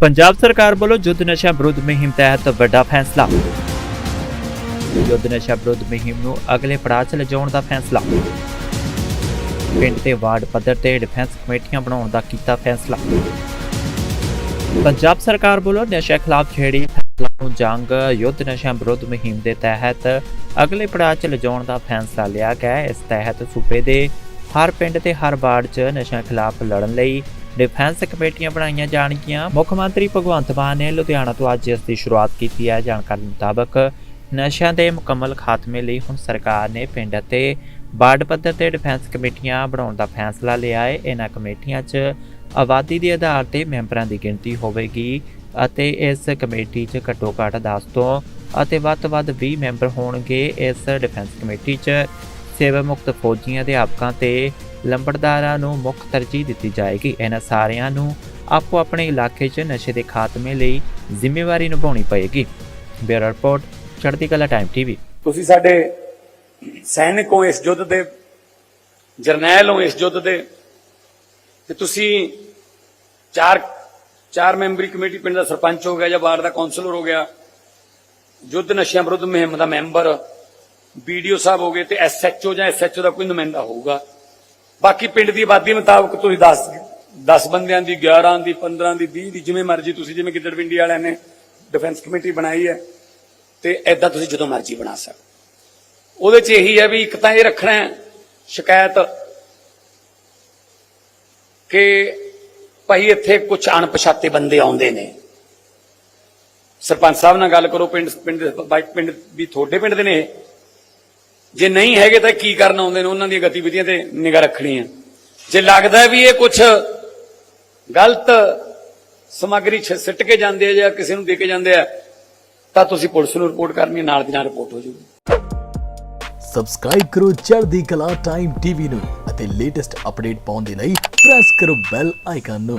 ਪੰਜਾਬ ਸਰਕਾਰ ਵੱਲੋਂ ਯੁੱਧ ਨਸ਼ਾ ਵਿਰੁੱਧ ਮੁਹਿੰਮ ਤਹਿਤ ਵੱਡਾ ਫੈਸਲਾ। ਯੁੱਧ ਨਸ਼ਾ ਵਿਰੁੱਧ ਮੁਹਿੰਮ ਨੂੰ ਅਗਲੇ ਪੜਾਅ 'ਚ ਲਿਜਾਉਣ ਦਾ ਫੈਸਲਾ। ਪਿੰਡ ਤੇ ਵਾਰਡ ਪੱਧਰ ਤੇ ਡਿਫੈਂਸ ਕਮੇਟੀਆਂ ਬਣਾਉਣ ਦਾ ਕੀਤਾ ਫੈਸਲਾ। ਪੰਜਾਬ ਸਰਕਾਰ ਵੱਲੋਂ ਨਸ਼ਾ ਖਿਲਾਫ ਛੇੜੀ ਨੂੰ ਜੰਗ, ਯੁੱਧ ਨਸ਼ਾ ਵਿਰੁੱਧ ਮੁਹਿੰਮ ਦੇ ਤਹਿਤ ਅਗਲੇ ਪੜਾਅ 'ਚ ਲਿਜਾਉਣ ਦਾ ਫੈਸਲਾ ਲਿਆ ਗਿਆ। ਇਸ ਤਹਿਤ ਸੂਬੇ ਦੇ ਹਰ ਪਿੰਡ ਤੇ ਹਰ ਵਾਰਡ 'ਚ ਨਸ਼ਾ ਖਿਲਾਫ ਲੜਨ ਲਈ ਡਿਫੈਂਸ ਕਮੇਟੀਆਂ ਬਣਾਈਆਂ ਜਾਣਗੀਆਂ। ਮੁੱਖ ਮੰਤਰੀ ਭਗਵੰਤ ਮਾਨ ਨੇ ਲੁਧਿਆਣਾ ਤੋਂ ਅੱਜ ਇਸ ਦੀ ਸ਼ੁਰੂਆਤ ਕੀਤੀ ਹੈ। ਜਾਣਕਾਰੀ ਮੁਤਾਬਕ ਨਸ਼ਿਆਂ ਦੇ ਮੁਕੰਮਲ ਖਾਤਮੇ ਲਈ ਹੁਣ ਸਰਕਾਰ ਨੇ ਪਿੰਡ ਅਤੇ ਵਾਰਡ ਪੱਧਰ ਤੇ ਡਿਫੈਂਸ ਕਮੇਟੀਆਂ ਬਣਾਉਣ ਦਾ ਫੈਸਲਾ ਲਿਆ ਹੈ। ਇਹਨਾਂ ਕਮੇਟੀਆਂ 'ਚ ਆਬਾਦੀ ਦੇ ਆਧਾਰ ਤੇ ਮੈਂਬਰਾਂ ਦੀ ਗਿਣਤੀ ਹੋਵੇਗੀ ਅਤੇ ਇਸ ਕਮੇਟੀ 'ਚ ਘੱਟੋ ਘੱਟ 10 ਤੋਂ ਅਤੇ ਵੱਧ ਤੋਂ ਵੱਧ 20 ਮੈਂਬਰ ਹੋਣਗੇ। ਇਸ ਡਿਫੈਂਸ ਕਮੇਟੀ 'ਚ ਸੇਵਾ ਮੁਕਤ ਫੌਜੀਆਂ ਅਧਿਆਪਕਾਂ ਤੇ ਲੰਬੜਦਾਰਾਂ ਨੂੰ ਮੁੱਖ ਤਰਜੀਹ ਦਿੱਤੀ ਜਾਏਗੀ। ਇਹਨਾਂ ਸਾਰਿਆਂ ਨੂੰ ਆਪੋ ਆਪਣੇ ਇਲਾਕੇ 'ਚ ਨਸ਼ੇ ਦੇ ਖਾਤਮੇ ਲਈ ਜ਼ਿੰਮੇਵਾਰੀ ਨਿਭਾਉਣੀ ਪਏਗੀ। ਬਿਊਰੋ ਰਿਪੋਰਟ, ਚੜ੍ਹਦੀ ਕਲਾ ਟਾਈਮ ਟੀਵੀ। ਤੁਸੀਂ ਸਾਡੇ ਸੈਨਿਕ ਹੋ ਇਸ ਯੁੱਧ ਦੇ, ਜਰਨੈਲ ਹੋ ਇਸ ਯੁੱਧ ਦੇ, ਤੇ ਤੁਸੀਂ ਚਾਰ ਚਾਰ ਮੈਂਬਰੀ ਕਮੇਟੀ ਪਿੰਡ ਦਾ ਸਰਪੰਚ ਹੋ ਗਿਆ ਜਾਂ ਵਾਰਡ ਦਾ ਕਾਉਂਸਲਰ ਹੋ ਗਿਆ, ਯੁੱਧ ਨਸ਼ਿਆਂ ਵਿਰੁੱਧ ਮੁਹਿੰਮ ਦਾ ਮੈਂਬਰ ਵੀਡੀਓ ਸਾਹਿਬ ਹੋ ਗਏ ਤੇ ਐਸਐਚਓ ਜਾਂ ਐਸਐਚਓ ਦਾ ਕੋਈ ਨੁਮਾਇੰਦਾ ਹੋਊਗਾ। ਬਾਕੀ ਪਿੰਡ ਦੀ ਆਬਾਦੀ ਮੁਤਾਬਕ ਤੁਸੀਂ 10 10 ਬੰਦਿਆਂ ਦੀ 11 ਦੀ 15 ਦੀ 20 ਦੀ ਜਿਵੇਂ ਮਰਜ਼ੀ ਤੁਸੀਂ ਜਿਵੇਂ ਗਿੱਦੜ ਪਿੰਡੀ ਵਾਲਿਆਂ ਨੇ ਡਿਫੈਂਸ ਕਮੇਟੀ ਬਣਾਈ ਹੈ ਤੇ ਐਦਾਂ ਤੁਸੀਂ ਜਦੋਂ ਮਰਜ਼ੀ ਬਣਾ ਸਕਦੇ ਉਹਦੇ 'ਚ ਇਹੀ ਹੈ ਵੀ ਇੱਕ ਤਾਂ ਇਹ ਰੱਖਣਾ ਹੈ ਸ਼ਿਕਾਇਤ ਕਿ ਭਾਈ ਇੱਥੇ ਕੁਝ ਅਣਪਛਾਤੇ ਬੰਦੇ ਆਉਂਦੇ ਨੇ। ਸਰਪੰਚ ਸਾਹਿਬ ਨਾਲ ਗੱਲ ਕਰੋ, ਪਿੰਡ ਪਿੰਡ ਪਿੰਡ ਵੀ ਤੁਹਾਡੇ ਪਿੰਡ ਦੇ ਨੇ ਇਹ। ਜੇ ਨਹੀਂ ਹੈਗੇ ਤਾਂ ਕੀ ਕਰਨ ਆਉਂਦੇ ਨੇ? ਉਹਨਾਂ ਦੀਆਂ ਗਤੀਵਿਧੀਆਂ ਤੇ ਨਿਗਾਹ ਰੱਖਣੀ ਹੈ ਜੇ ਲੱਗਦਾ ਵੀ ਇਹ ਕੁਝ ਗਲਤ ਸਮੱਗਰੀ ਸਿੱਟ ਕੇ ਜਾਂਦੇ ਆ ਜਾਂ ਕਿਸੇ ਨੂੰ ਦੇ ਕੇ ਜਾਂਦੇ ਆ, ਤਾਂ ਤੁਸੀਂ ਪੁਲਿਸ ਨੂੰ ਰਿਪੋਰਟ ਕਰਨੀ ਹੈ ਨਾਲ ਦੀ ਨਾਲ ਰਿਪੋਰਟ ਹੋ ਜੂਗੀ ਸਬਸਕ੍ਰਾਈਬ ਕਰੋ ਚੜ੍ਹਦੀ ਕਲਾ ਟਾਈਮ ਟੀਵੀ ਨੂੰ ਅਤੇ ਲੇਟੈਸਟ ਅਪਡੇਟ ਪਾਉਣ ਦੇ ਲਈ ਪ੍ਰੈਸ ਕਰੋ ਬੈਲ ਆਈਕਨ ਨੂੰ।